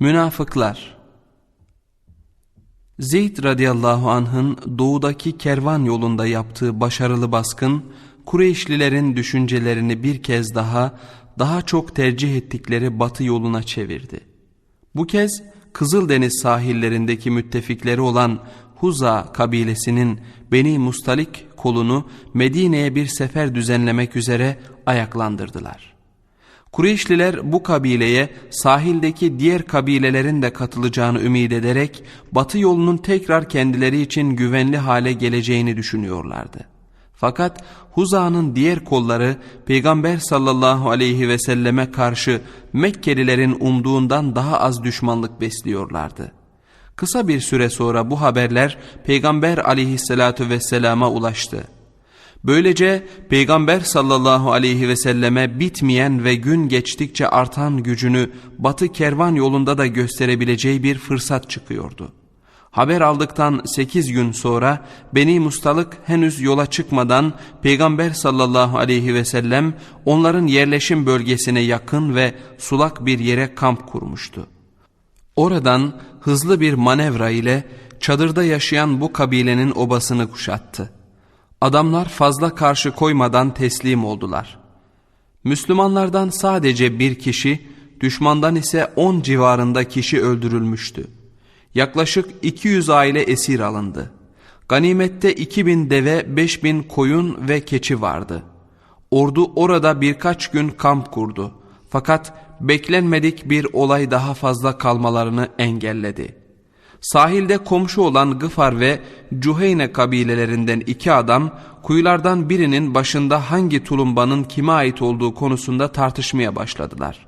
Münafıklar Zeyd radıyallahu anh'ın doğudaki kervan yolunda yaptığı başarılı baskın, Kureyşlilerin düşüncelerini bir kez daha, daha çok tercih ettikleri batı yoluna çevirdi. Bu kez Kızıldeniz sahillerindeki müttefikleri olan Huza kabilesinin Beni Mustalik kolunu Medine'ye bir sefer düzenlemek üzere ayaklandırdılar. Kureyşliler bu kabileye sahildeki diğer kabilelerin de katılacağını ümit ederek batı yolunun tekrar kendileri için güvenli hale geleceğini düşünüyorlardı. Fakat Huza'nın diğer kolları Peygamber sallallahu aleyhi ve selleme karşı Mekkelilerin umduğundan daha az düşmanlık besliyorlardı. Kısa bir süre sonra bu haberler Peygamber aleyhissalatu vesselama ulaştı. Böylece Peygamber sallallahu aleyhi ve selleme bitmeyen ve gün geçtikçe artan gücünü batı kervan yolunda da gösterebileceği bir fırsat çıkıyordu. Haber aldıktan 8 gün sonra Beni Mustalık henüz yola çıkmadan Peygamber sallallahu aleyhi ve sellem onların yerleşim bölgesine yakın ve sulak bir yere kamp kurmuştu. Oradan hızlı bir manevra ile çadırda yaşayan bu kabilenin obasını kuşattı. Adamlar fazla karşı koymadan teslim oldular. Müslümanlardan sadece bir kişi, düşmandan ise on civarında kişi öldürülmüştü. Yaklaşık 200 aile esir alındı. Ganimette 2000 deve, 5000 koyun ve keçi vardı. Ordu orada birkaç gün kamp kurdu. Fakat beklenmedik bir olay daha fazla kalmalarını engelledi. Sahilde komşu olan Gıfar ve Cuheyne kabilelerinden iki adam kuyulardan birinin başında hangi tulumbanın kime ait olduğu konusunda tartışmaya başladılar.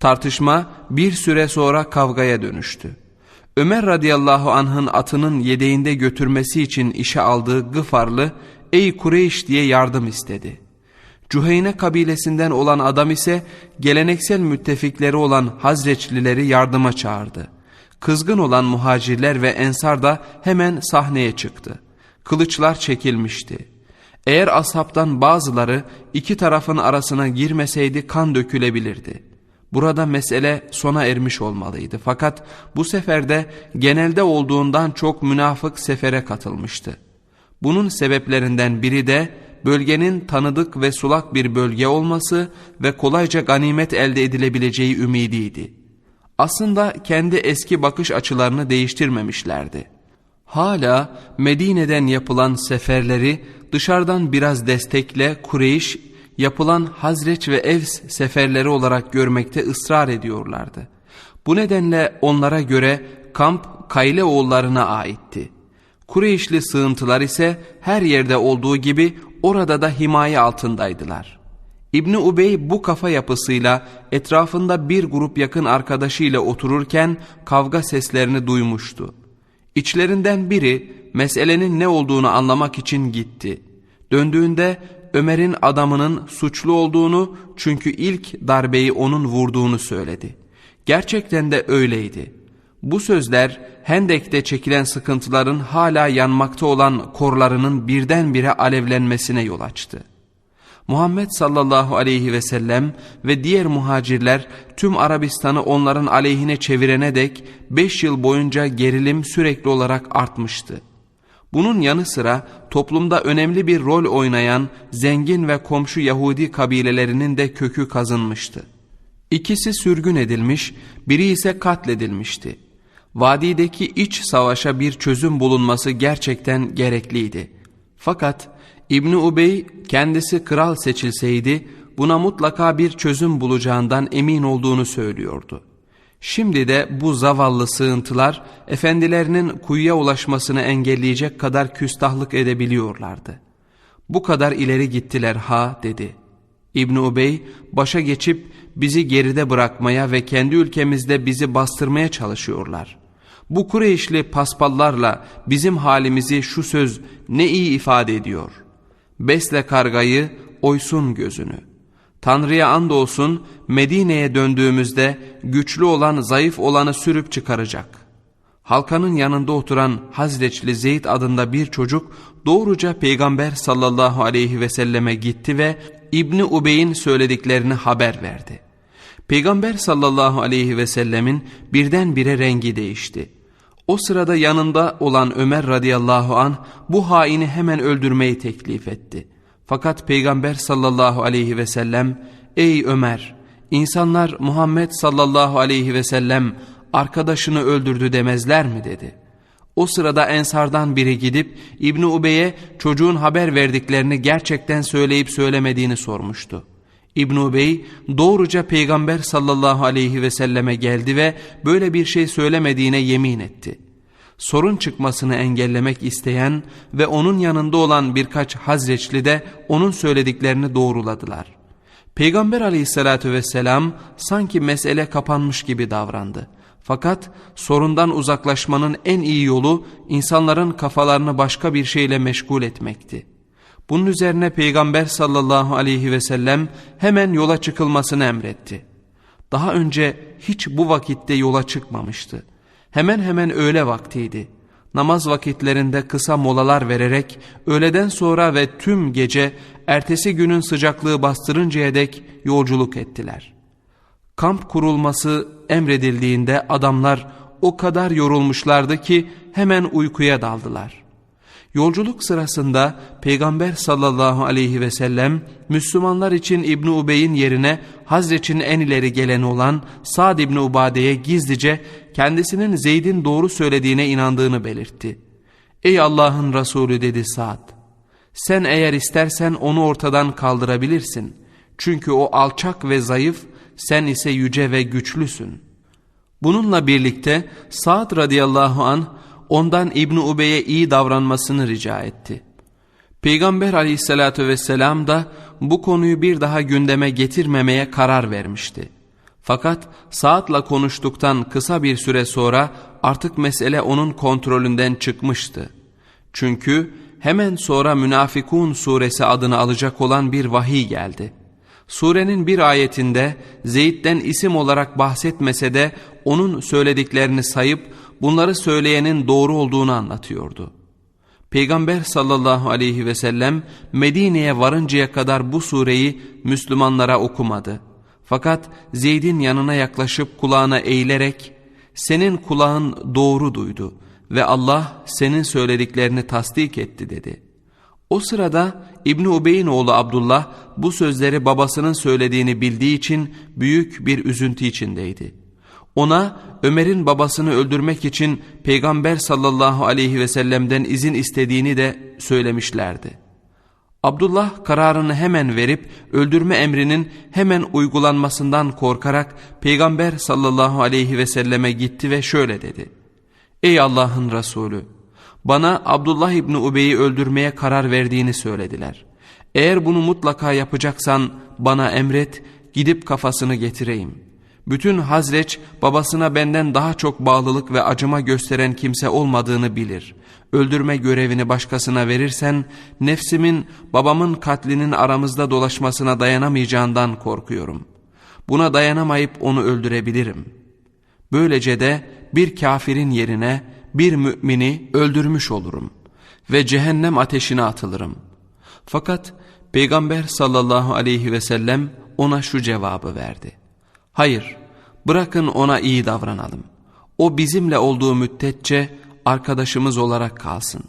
Tartışma bir süre sonra kavgaya dönüştü. Ömer radıyallahu anh'ın atının yedeğinde götürmesi için işe aldığı Gıfarlı ey Kureyş diye yardım istedi. Cüheyne kabilesinden olan adam ise geleneksel müttefikleri olan Hazreçlileri yardıma çağırdı. Kızgın olan muhacirler ve ensar da hemen sahneye çıktı. Kılıçlar çekilmişti. Eğer ashabtan bazıları iki tarafın arasına girmeseydi kan dökülebilirdi. Burada mesele sona ermiş olmalıydı. Fakat bu seferde genelde olduğundan çok münafık sefere katılmıştı. Bunun sebeplerinden biri de bölgenin tanıdık ve sulak bir bölge olması ve kolayca ganimet elde edilebileceği ümidiydi. Aslında kendi eski bakış açılarını değiştirmemişlerdi. Hala Medine'den yapılan seferleri dışarıdan biraz destekle Kureyş yapılan Hazreç ve Evs seferleri olarak görmekte ısrar ediyorlardı. Bu nedenle onlara göre kamp Kayle oğullarına aitti. Kureyşli sığıntılar ise her yerde olduğu gibi orada da himaye altındaydılar. İbni Ubey bu kafa yapısıyla etrafında bir grup yakın arkadaşıyla otururken kavga seslerini duymuştu. İçlerinden biri meselenin ne olduğunu anlamak için gitti. Döndüğünde Ömer'in adamının suçlu olduğunu çünkü ilk darbeyi onun vurduğunu söyledi. Gerçekten de öyleydi. Bu sözler Hendek'te çekilen sıkıntıların hala yanmakta olan korlarının birdenbire alevlenmesine yol açtı. Muhammed sallallahu aleyhi ve sellem ve diğer muhacirler tüm Arabistan'ı onların aleyhine çevirene dek 5 yıl boyunca gerilim sürekli olarak artmıştı. Bunun yanı sıra toplumda önemli bir rol oynayan zengin ve komşu Yahudi kabilelerinin de kökü kazınmıştı. İkisi sürgün edilmiş, biri ise katledilmişti. Vadideki iç savaşa bir çözüm bulunması gerçekten gerekliydi. Fakat İbni Ubey kendisi kral seçilseydi buna mutlaka bir çözüm bulacağından emin olduğunu söylüyordu. Şimdi de bu zavallı sığıntılar efendilerinin kuyuya ulaşmasını engelleyecek kadar küstahlık edebiliyorlardı. Bu kadar ileri gittiler ha dedi. İbn Ubey başa geçip bizi geride bırakmaya ve kendi ülkemizde bizi bastırmaya çalışıyorlar. Bu Kureyşli paspallarla bizim halimizi şu söz ne iyi ifade ediyor. Besle kargayı, oysun gözünü.'' Tanrı'ya andolsun Medine'ye döndüğümüzde güçlü olan zayıf olanı sürüp çıkaracak. Halkanın yanında oturan Hazreçli Zeyd adında bir çocuk doğruca Peygamber sallallahu aleyhi ve selleme gitti ve İbni Ubey'in söylediklerini haber verdi. Peygamber sallallahu aleyhi ve sellemin birdenbire rengi değişti. O sırada yanında olan Ömer radıyallahu an bu haini hemen öldürmeyi teklif etti. Fakat Peygamber sallallahu aleyhi ve sellem ''Ey Ömer, insanlar Muhammed sallallahu aleyhi ve sellem arkadaşını öldürdü demezler mi?'' dedi. O sırada Ensardan biri gidip İbni Ubey'e çocuğun haber verdiklerini gerçekten söyleyip söylemediğini sormuştu. İbn Ubey doğruca Peygamber sallallahu aleyhi ve selleme geldi ve böyle bir şey söylemediğine yemin etti. Sorun çıkmasını engellemek isteyen ve onun yanında olan birkaç Hazreçli de onun söylediklerini doğruladılar. Peygamber aleyhissalatü vesselam sanki mesele kapanmış gibi davrandı. Fakat sorundan uzaklaşmanın en iyi yolu insanların kafalarını başka bir şeyle meşgul etmekti. Bunun üzerine Peygamber sallallahu aleyhi ve sellem hemen yola çıkılmasını emretti. Daha önce hiç bu vakitte yola çıkmamıştı. Hemen hemen öğle vaktiydi. Namaz vakitlerinde kısa molalar vererek öğleden sonra ve tüm gece ertesi günün sıcaklığı bastırıncaya dek yolculuk ettiler. Kamp kurulması emredildiğinde adamlar o kadar yorulmuşlardı ki hemen uykuya daldılar. Yolculuk sırasında Peygamber sallallahu aleyhi ve sellem Müslümanlar için İbn Ubey'in yerine Hazreç'in en ileri geleni olan Sa'd İbn Ubade'ye gizlice kendisinin Zeyd'in doğru söylediğine inandığını belirtti. Ey Allah'ın Resulü dedi Sa'd. Sen eğer istersen onu ortadan kaldırabilirsin. Çünkü o alçak ve zayıf, sen ise yüce ve güçlüsün. Bununla birlikte Sa'd radıyallahu an ondan İbn Ubey'e iyi davranmasını rica etti. Peygamber aleyhissalatü vesselam da bu konuyu bir daha gündeme getirmemeye karar vermişti. Fakat Saad'la konuştuktan kısa bir süre sonra artık mesele onun kontrolünden çıkmıştı. Çünkü hemen sonra Münafikun suresi adını alacak olan bir vahiy geldi. Surenin bir ayetinde Zeyd'den isim olarak bahsetmese de onun söylediklerini sayıp bunları söyleyenin doğru olduğunu anlatıyordu. Peygamber sallallahu aleyhi ve sellem Medine'ye varıncaya kadar bu sureyi Müslümanlara okumadı. Fakat Zeyd'in yanına yaklaşıp kulağına eğilerek senin kulağın doğru duydu ve Allah senin söylediklerini tasdik etti dedi. O sırada İbni Ubey'in oğlu Abdullah bu sözleri babasının söylediğini bildiği için büyük bir üzüntü içindeydi. Ona Ömer'in babasını öldürmek için Peygamber sallallahu aleyhi ve sellem'den izin istediğini de söylemişlerdi. Abdullah kararını hemen verip öldürme emrinin hemen uygulanmasından korkarak Peygamber sallallahu aleyhi ve selleme gitti ve şöyle dedi. Ey Allah'ın Resulü! Bana Abdullah İbni Ubey'i öldürmeye karar verdiğini söylediler. Eğer bunu mutlaka yapacaksan bana emret, gidip kafasını getireyim.'' Bütün Hazreç babasına benden daha çok bağlılık ve acıma gösteren kimse olmadığını bilir. Öldürme görevini başkasına verirsen nefsimin babamın katlinin aramızda dolaşmasına dayanamayacağından korkuyorum. Buna dayanamayıp onu öldürebilirim. Böylece de bir kafirin yerine bir mümini öldürmüş olurum ve cehennem ateşine atılırım. Fakat Peygamber sallallahu aleyhi ve sellem ona şu cevabı verdi. Hayır, bırakın ona iyi davranalım. O bizimle olduğu müddetçe arkadaşımız olarak kalsın.